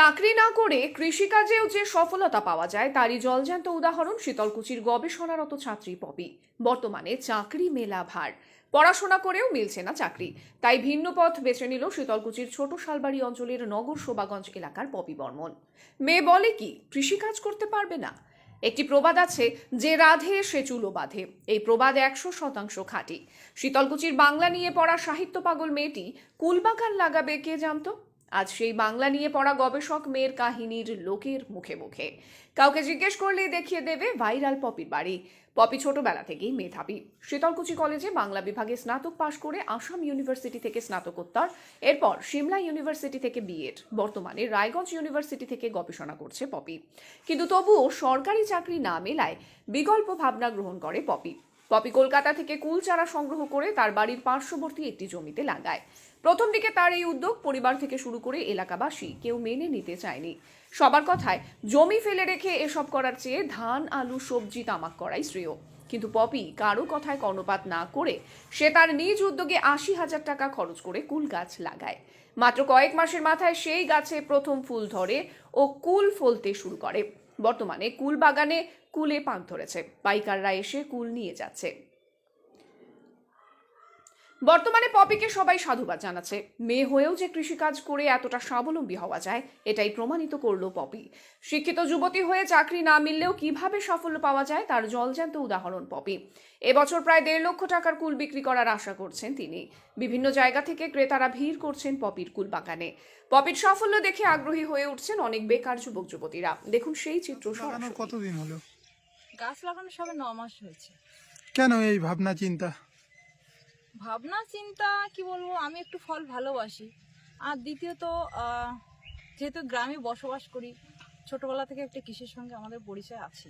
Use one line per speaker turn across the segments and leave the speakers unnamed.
চাকরি না করে কৃষিকাজেও যে সফলতা পাওয়া যায়, তারই জলজ্যান্ত উদাহরণ শীতলকুচির গবেষণারত ছাত্রী পপি। বর্তমানে চাকরি মেলা ভার। পড়াশোনা করেও মিলছে না চাকরি। তাই ভিন্ন পথ বেছে নিল শীতলকুচির ছোট শালবাড়ি অঞ্চলের নগর শোভাগঞ্জ এলাকার পপি বর্মন। মেয়ে বলে কি, কৃষিকাজ করতে পারবে না? একটি প্রবাদ আছে, যে রাধে, সে চুলো বাঁধে। এই প্রবাদ একশো শতাংশ খাঁটি। শীতলকুচির বাংলা নিয়ে পড়া সাহিত্য পাগল মেয়েটি, কুলবাগান লাগাবে কে জানতো? আজ সেই বাংলা নিয়ে পড়া গবেষক মেয়ের কাহিনীর লোকের মুখে মুখে। কাউকে জিজ্ঞেস করলেই দেখিয়ে দেবে ভাইরাল পপির বাড়ি। পপি ছোটবেলা থেকেই মেধাবী। শীতলকুচি কলেজে বাংলা বিভাগে স্নাতক পাশ করে আসাম ইউনিভার্সিটি থেকে স্নাতকোত্তর। এরপর সিমলা ইউনিভার্সিটি থেকে বিএড। বর্তমানে রায়গঞ্জ ইউনিভার্সিটি থেকে গবেষণা করছে পপি। কিন্তু তবুও সরকারি চাকরি না মেলায় বিকল্প ভাবনা গ্রহণ করে পপি। পপি কলকাতা থেকে কুল চারা সংগ্রহ করে তার বাড়ির পার্শ্ববর্তী একটি জমিতে লাগায়। প্রথম দিকে তার এই উদ্যোগ পরিবার থেকে শুরু করে এলাকাবাসী কেউ মেনে নিতে চায়নি। সবার কথায়, জমি ফেলে রেখে এসব করার চেয়ে ধান, আলু, সবজি, তামাক করাই শ্রেয়। কিন্তু পপি কারও কথায় কর্ণপাত না করে সে তার নিজ উদ্যোগে আশি হাজার টাকা খরচ করে কুল গাছ লাগায়। মাত্র কয়েক মাসের মাথায় সেই গাছে প্রথম ফুল ধরে ও কুল ফলতে শুরু করে। বর্তমানে কুল বাগানে কুলে পাক ধরেছে। পাইকাররা এসে কুল নিয়ে যাচ্ছে। বর্তমানে পপিকে সবাই সাধুবাদ জানাচ্ছে। মেয়ে হয়েও যে কৃষিকাজ করে এতটা স্বাবলম্বী হওয়া যায় এটাই প্রমাণিত করল পপি। শিক্ষিত যুবতী হয়ে চাকরি না মিললেও কীভাবে সাফল্য পাওয়া যায় তার জলজ্যান্ত উদাহরণ পপি। এবছর প্রায় দেড় লক্ষ টাকার কুল বিক্রি করার আশা করছেন তিনি। বিভিন্ন জায়গা থেকে ক্রেতারা ভিড় করছেন পপির কুল বাগানে। পপির সাফল্য দেখে আগ্রহী হয়ে উঠছেন অনেক বেকার যুবক যুবতীরা। দেখুন সেই চিত্র।
কতদিন হলো?
গাছ লাগানো সবে ন মাস হয়েছে।
কেন এই ভাবনা চিন্তা?
ভাবনা, চিন্তা, কি বলব, আমি একটু ফল ভালোবাসি। আর দ্বিতীয়ত যেহেতু গ্রামে বসবাস করি, ছোটবেলা থেকে একটা কৃষির সঙ্গে আমাদের পরিচয় আছে।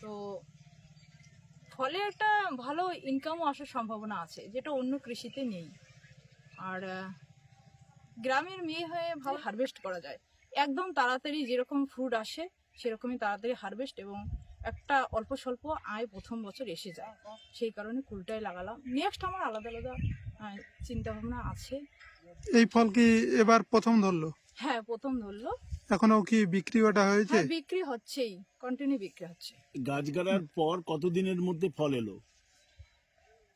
তো ফলে একটা ভালো ইনকামও আসার সম্ভাবনা আছে, যেটা অন্য কৃষিতে নেই। আর গ্রামের মেয়ে হয়ে ভালো হারভেস্ট করা যায়। একদম তাড়াতাড়ি যেরকম ফ্রুট আসে, সেরকমই তাড়াতাড়ি হারভেস্ট এবং একটা অল্প স্বল্প আয় প্রথম বছর এসে যায়। সেই কারণে কুলটাই লাগালাম। নেক্সট আমার আলাদা আলাদা চিন্তা ভাবনা আছে।
এই ফল কি এবার প্রথম ধরলো?
হ্যাঁ প্রথম ধরলো।
এখনও কি বিক্রি ওটা হয়েছে?
হ্যাঁ বিক্রি হচ্ছেই। কন্টিনিউ বিক্রি হচ্ছে।
গাছ গাড়ার পর কতদিনের মধ্যে ফল এলো?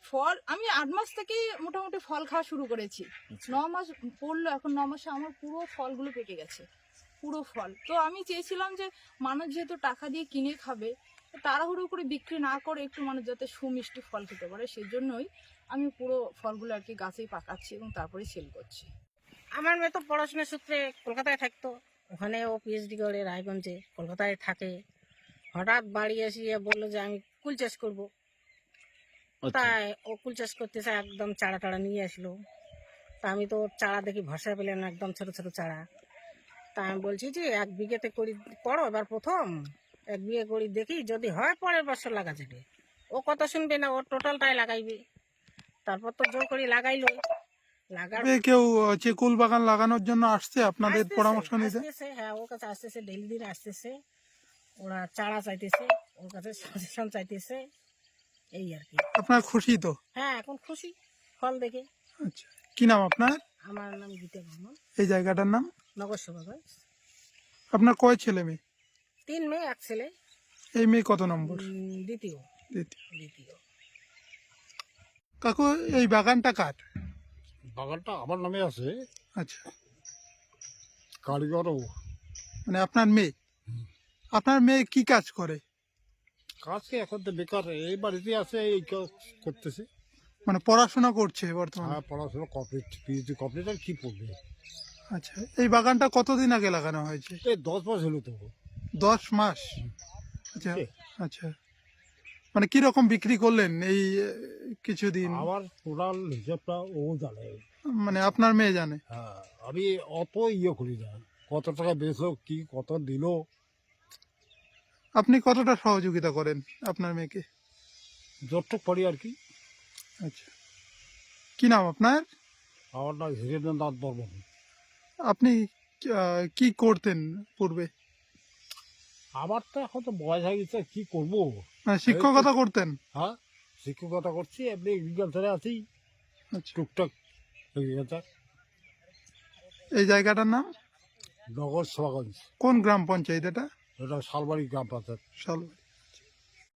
ফল আমি আট মাস থেকেই মোটামুটি ফল খাওয়া শুরু করেছি। ন মাস পড়ল এখন ন মাসে আমার পুরো ফলগুলো পেকে গেছে। পুরো ফল। তো আমি চেয়েছিলাম যে মানুষ যেহেতু টাকা দিয়ে কিনে খাবে তো তাড়াহুড়ো করে বিক্রি না করে একটু মানুষ যাতে সুমিষ্টি ফল খেতে পারে সেই জন্যই আমি পুরো ফলগুলো আর কি গাছেই পাকাচ্ছি এবং তারপরে সেল করছি।
আমার মেয়ে তো পড়াশোনার সূত্রে কলকাতায় থাকতো। ওখানে ও পিএইচডি করে রায়গঞ্জে কলকাতায় থাকে। হঠাৎ বাড়ি এসে বলল যে আমি কুল চাষ করব।
আচ্ছা।
তাই ও কুল চাষ করতেছে একদম চারা টাড়া নিয়ে আসলো। তা আমি তো ওর চারা দেখি ভরসা পেলাম একদম ছোট ছোট চারা। তা আমি বলছি যে এক বিঘেতে করি পড়ো এবার প্রথম। এক বিঘে করি দেখি যদি হয় পরের বছর লাগা যাবে। ও কথা শুনবে না ও টোটালটাই লাগাইবে। তারপর তো জোর করে লাগাইলো।
কেউ হচ্ছে কুল বাগান লাগানোর জন্য আসছে আপনাদের পরামর্শ নিতে?
হ্যাঁ ওর কাছে আসতেছে ডেলি দিন আসতেছে। ওরা চারা চাইতেছে ওর কাছে সাজেশন চাইতেছে এই আর কি।
আপনার খুশি তো?
হ্যাঁ এখন খুশি ফল দেখে।
আচ্ছা কি নাম আপনার?
আমার নাম গীতা বর্মন।
এই জায়গাটার নাম?
নগর সভাগঞ্জ
আপনার কয় ছেলে মেয়ে?
তিন মেয়ে এক ছেলে।
এই মেয়ে কত নম্বর?
দ্বিতীয়।
দ্বিতীয়।
দ্বিতীয়।
কাকু এই বাগানটা কার?
বাগানটা আমার নামে আছে।
আচ্ছা।
কারিগরও
মানে আপনার মেয়ে? আপনার মেয়ে কি কাজ করে?
কাজ কি এখন তো বেকার। এই বাড়িতে আছে এই কাজ করতেছে।
মানে পড়াশোনা করছে বর্তমানে?
হ্যাঁ পড়াশোনা কমপ্লিট পিএইচডি কমপ্লিট আর কি পড়বে?
আচ্ছা এই বাগানটা কতদিন আগে লাগানো হয়েছে?
এই দশ মাস হলো তো।
দশ মাস? আচ্ছা আচ্ছা। মানে কি রকম বিক্রি করলেন এই কিছুদিন?
আমার টোটাল হিসাবটা ও জানে।
মানে আপনার মেয়ে জানে?
হ্যাঁ আমি অত ইয়ে করি না। কত টাকা বেচলো কি কত দিল।
আপনি কতটা সহযোগিতা করেন আপনার মেয়েকে?
যতটুক পারি আর কি।
আচ্ছা। কি নাম আপনার?
আমার নাম হীরেন্দ্রনাথ বর্মন।
আপনি কি করতেন পূর্বে?
আমার তো এখন তো বয়স হয়ে গেছে কি করব?
মানে শিক্ষকতা করতেন?
হ্যাঁ শিক্ষকতা করছি এমনি এগ্রিকালচারে আছি।
আচ্ছা।
টুকটাক এগ্রিকালচার
এই জায়গাটার নাম?
নগর সোয়াগঞ্জ
কোন গ্রাম পঞ্চায়েত এটা?
এটা শালবাড়ি গ্রাম পঞ্চায়েত।
শালবাড়ি।